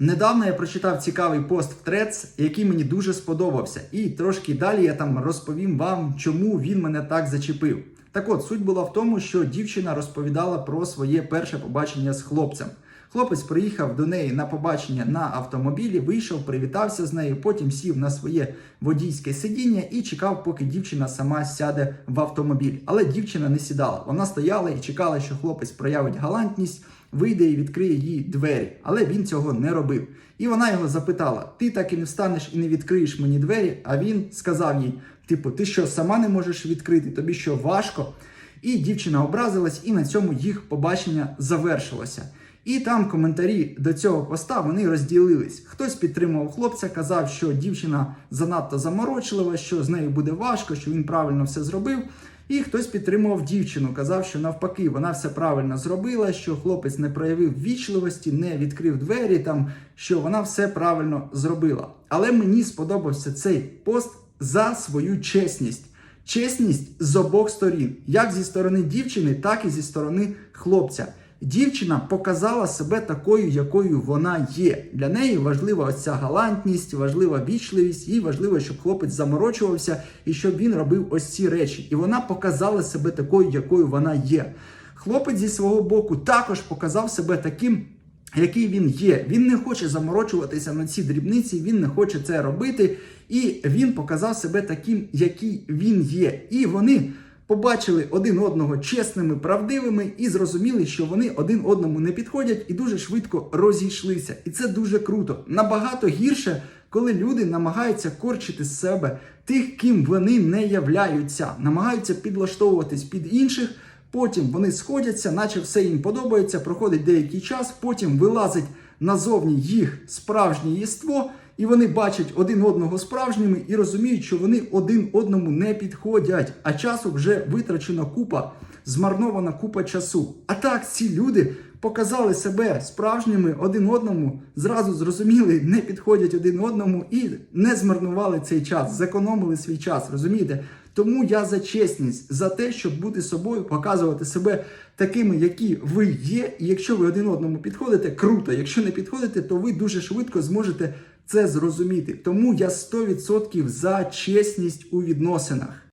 Недавно я прочитав цікавий пост в Threads, який мені дуже сподобався, і трошки далі я там розповім вам, чому він мене так зачепив. Так от, суть була в тому, що дівчина розповідала про своє перше побачення з хлопцем. Хлопець приїхав до неї на побачення на автомобілі, вийшов, привітався з нею, потім сів на своє водійське сидіння і чекав, поки дівчина сама сяде в автомобіль. Але дівчина не сідала. Вона стояла і чекала, що хлопець проявить галантність, вийде і відкриє їй двері. Але він цього не робив. І вона його запитала: Ти так і не встанеш і не відкриєш мені двері? А він сказав їй: Типу, ти що сама не можеш відкрити? Тобі що важко? І дівчина образилась, і на цьому їх побачення завершилося. І там коментарі до цього поста вони розділились. Хтось підтримував хлопця, казав, що дівчина занадто заморочлива, що з нею буде важко, що він правильно все зробив. І хтось підтримував дівчину, казав, що навпаки вона все правильно зробила, що хлопець не проявив вічливості, не відкрив двері, там що вона все правильно зробила. Але мені сподобався цей пост за свою чесність. Чесність з обох сторін, як зі сторони дівчини, так і зі сторони хлопця. Дівчина показала себе такою, якою вона є. Для неї важлива ось ця галантність, важлива вічливість, їй важливо, щоб хлопець заморочувався і щоб він робив ось ці речі. І вона показала себе такою, якою вона є. Хлопець зі свого боку також показав себе таким. Який він є, він не хоче заморочуватися на ці дрібниці, він не хоче це робити, і він показав себе таким, який він є. І вони побачили один одного чесними, правдивими і зрозуміли, що вони один одному не підходять і дуже швидко розійшлися. І це дуже круто. Набагато гірше, коли люди намагаються корчити з себе тих, ким вони не являються, намагаються підлаштовуватись під інших. Потім вони сходяться, наче все їм подобається, проходить деякий час, потім вилазить назовні їх справжнє єство, і вони бачать один одного справжніми і розуміють, що вони один одному не підходять. А часу вже витрачена купа, змарнована купа часу. А так ці люди показали себе справжніми один одному, зразу зрозуміли, не підходять один одному і не змарнували цей час, зекономили свій час. Розумієте? Тому я за чесність, за те, щоб бути собою, показувати себе такими, які ви є. І якщо ви один одному підходите, круто. Якщо не підходите, то ви дуже швидко зможете це зрозуміти. Тому я 100% за чесність у відносинах.